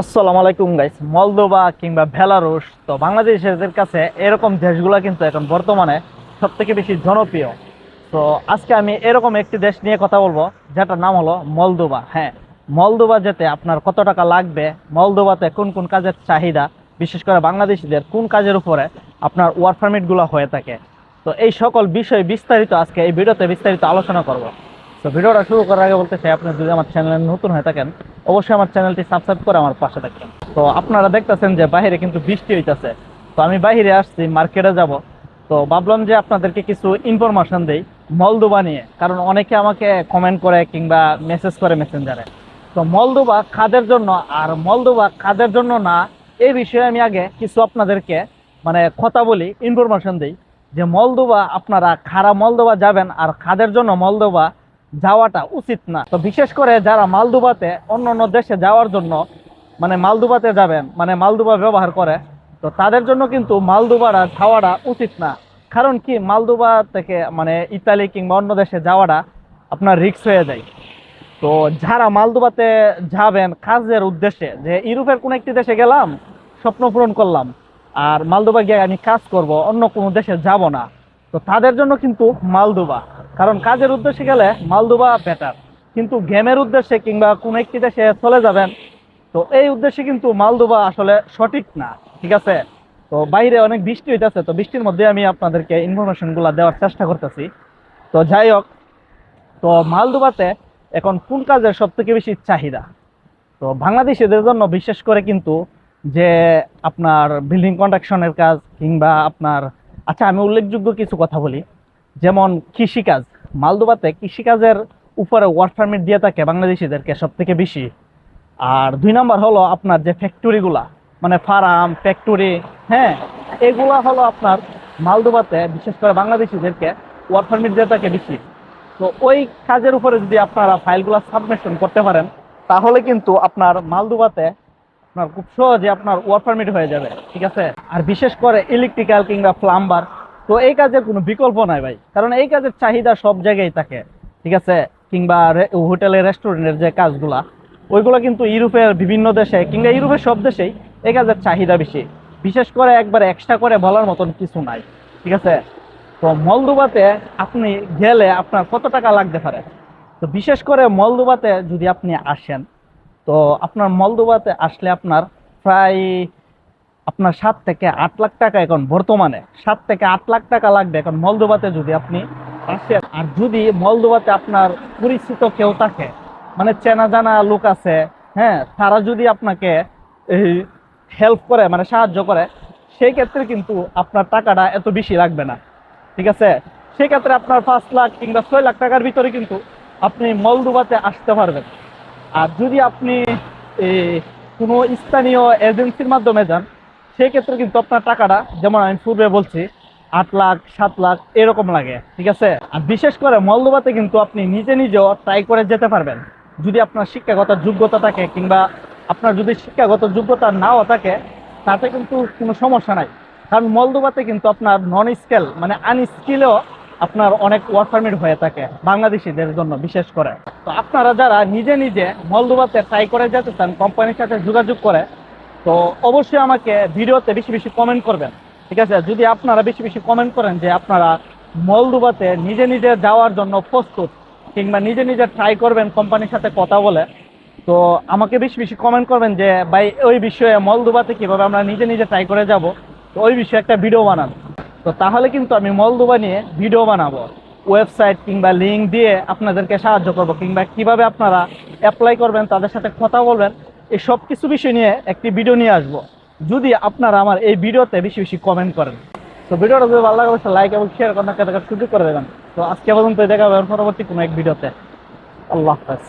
আসসালামু আলাইকুম গাইস মলদোবা কিংবা বেলারুশ, তো বাংলাদেশের কাছে এরকম দেশগুলো কিন্তু এখন বর্তমানে সব থেকে বেশি জনপ্রিয়। তো আজকে আমি এরকম একটি দেশ নিয়ে কথা বলব, যেটার নাম হলো মলদোবা হ্যাঁ মলদোবা যেতে আপনার কত টাকা লাগবে মলদোবাতে কোন কোন কাজের চাহিদা, বিশেষ করে বাংলাদেশিদের কোন কাজের উপরে আপনার ওয়ার্ক পারমিটগুলো হয়ে থাকে। তো এই সকল বিষয় বিস্তারিত আজকে এই ভিডিওতে বিস্তারিত আলোচনা করব। তো ভিডিওটা শুরু করার আগে বলতে চাই আপনি যদি আমার চ্যানেলে নতুন হয়ে থাকেন, অবশ্যই আমার চ্যানেলটি সাবস্ক্রাইব করে আমার পাশে থাকবেন তো আপনারা দেখতেছেন যে বাইরে কিন্তু বৃষ্টি হইতেছে। তো আমি বাইরে আসছি মার্কেটে যাব। তো ভাবলাম যে আপনাদেরকে কিছু ইনফরমেশন দেই মলদোবা নিয়ে। কারণ অনেকে আমাকে কমেন্ট করে কিংবা মেসেজ করে মেসেঞ্জারে তো মলদোবা কাদের জন্য? আর মলদোবা কাদের জন্য না এই বিষয়ে আমি আগে কিছু আপনাদেরকে মানে কথা বলি ইনফরমেশন দিই। যে মলদোবা আপনারা খারাপ মলদোবা যাবেন আর খাদের জন্য মলদোবা যাওয়াটা উচিত না। তো বিশেষ করে যারা মালদুবাতে অন্য অন্য দেশে যাওয়ার জন্য মানে মালদুবাতে যাবেন মানে মালদুবা ব্যবহার করে, তো তাদের জন্য কিন্তু মালদুবারা যাওয়াটা উচিত না। কারণ কি, মালদুবা থেকে মানে ইতালি কিংবা অন্য দেশে যাওয়াটা আপনার রিক্স হয়ে যায়। তো যারা মালদুবাতে যাবেন, কাজের উদ্দেশ্যে, যে ইউরোপের কোনো একটি দেশে গেলাম, স্বপ্ন পূরণ করলাম, আর মালদুবা গিয়ে আমি কাজ করব, অন্য কোনো দেশে যাব না, তো তাদের জন্য কিন্তু মালদুবা। কারণ কাজের উদ্দেশ্যে গেলে মালদোবা বেটার কিন্তু গেমের উদ্দেশ্যে কিংবা কোন একটি দেশে চলে যাবেন, তো এই উদ্দেশ্যে কিন্তু মালদোবা আসলে সঠিক না, ঠিক আছে? তো বাইরে অনেক বৃষ্টি হইতেছে, তো বৃষ্টির মধ্যে আমি আপনাদেরকে ইনফরমেশনগুলো দেওয়ার চেষ্টা করতেছি। তো যাই হোক, তো মালদোবাতে এখন কোন কাজের সব থেকে বেশি চাহিদা? তো বাংলাদেশিদের জন্য বিশেষ করে কিন্তু যে আপনার বিল্ডিং কন্ট্রাকশনের কাজ কিংবা আপনার আচ্ছা আমি উল্লেখযোগ্য কিছু কথা বলি। যেমন কৃষিকাজ, মালদোবাতে কৃষিকাজের উপরে ওয়ার্ক পারমিট দিয়ে থাকে বাংলাদেশিদেরকে সব থেকে বেশি। আর দুই নম্বর হলো আপনার যে ফ্যাক্টরিগুলা মানে ফার্ম ফ্যাক্টরি হ্যাঁ এগুলা হলো আপনার মালদোবাতে, বিশেষ করে বাংলাদেশিদেরকে ওয়ার্ক পারমিট দিয়ে থাকে বেশি। তো ওই কাজের উপরে যদি আপনারা ফাইলগুলো সাবমিশন করতে পারেন, তাহলে কিন্তু আপনার মালদুবাতে আপনার খুব সহজে আপনার ওয়ার্ক পারমিট হয়ে যাবে, ঠিক আছে? আর বিশেষ করে ইলেকট্রিক্যাল কিংবা প্লাম্বার তো এই কাজের কোনো বিকল্প নাই ভাই। কারণ এই কাজের চাহিদা সব জায়গায় থাকে, ঠিক আছে? কিংবা হোটেলে, রেস্টুরেন্টের যে কাজগুলা, ওইগুলো কিন্তু ইউরোপের বিভিন্ন দেশে, কিংবা ইউরোপের সব দেশেই এই কাজের চাহিদা বেশি। বিশেষ করে একবার এক্সট্রা করে বলার মতন কিছু নাই, ঠিক আছে? তো মলদুবাতে আপনি গেলে আপনার কত টাকা লাগতে পারে? তো বিশেষ করে মলদুবাতে যদি আপনি আসেন, তো আপনার মলদুবাতে আসলে আপনার প্রায় আপনার সাত থেকে আট লাখ টাকা এখন বর্তমানে, সাত থেকে আট লাখ টাকা লাগবে এখন মলদোবাতে যদি আপনি আসেন। আর যদি মলদোবাতে আপনার পরিচিত কেউ থাকে মানে চেনা জানা লোক আছে হ্যাঁ তারা যদি আপনাকে এই হেল্প করে মানে সাহায্য করে সেই ক্ষেত্রে কিন্তু আপনার টাকাটা এত বেশি লাগবে না। ঠিক আছে? সেক্ষেত্রে আপনার পাঁচ লাখ কিংবা ছয় লাখ টাকার ভিতরে কিন্তু আপনি মলদোবাতে আসতে পারবেন। আর যদি আপনি কোনো স্থানীয় এজেন্সির মাধ্যমে যান সেক্ষেত্রে কিন্তু আপনার টাকাটা, যেমন আমি পূর্বে বলছি, আট লাখ, সাত লাখ, এরকম লাগে, ঠিক আছে? আর বিশেষ করে মলদোবাতে কিন্তু আপনি নিজে নিজেও ট্রাই করে যেতে পারবেন। যদি আপনার শিক্ষাগত যোগ্যতা থাকে কিংবা আপনার যদি শিক্ষাগত যোগ্যতা নাও থাকে, তাতে কিন্তু কোনো সমস্যা নাই। কারণ মলদোবাতে কিন্তু আপনার নন স্কেল মানে আনস্কিলেও আপনার অনেক ওয়ার্ক পারমিট হয়ে থাকে বাংলাদেশিদের জন্য, বিশেষ করে। তো আপনারা যারা নিজে নিজে মলদোবাতে ট্রাই করে যেতে চান কোম্পানির সাথে যোগাযোগ করে তো অবশ্যই আমাকে ভিডিওতে বেশি বেশি কমেন্ট করবেন, ঠিক আছে? যদি আপনারা বেশি বেশি কমেন্ট করেন যে আপনারা মলদুবাতে নিজে নিজে যাওয়ার জন্য প্রস্তুত, কিংবা নিজে নিজে ট্রাই করবেন কোম্পানির সাথে কথা বলে, তো আমাকে বেশি বেশি কমেন্ট করবেন যে, ভাই, ওই বিষয়ে মলদুবাতে কীভাবে আমরা নিজে নিজে ট্রাই করে যাব? তো ওই বিষয়ে একটা ভিডিও বানান। তো তাহলে কিন্তু আমি মলদুবা নিয়ে ভিডিও বানাবো ওয়েবসাইট কিংবা লিঙ্ক দিয়ে আপনাদেরকে সাহায্য করব, কিংবা কীভাবে আপনারা অ্যাপ্লাই করবেন, তাদের সাথে কথা বলবেন। এই সব কিছু বিষয় নিয়ে একটি ভিডিও নিয়ে আসব। যদি আপনারা আমার এই ভিডিওতে বেশি বেশি কমেন্ট করেন। তো ভিডিওটা যদি ভালো লাগে লাইক এবং শেয়ার করার সুযোগ করে দেবেন। তো আজকে পর্যন্ত দেখা হবে পরবর্তী কোনো এক ভিডিওতে আল্লাহ হাফেজ।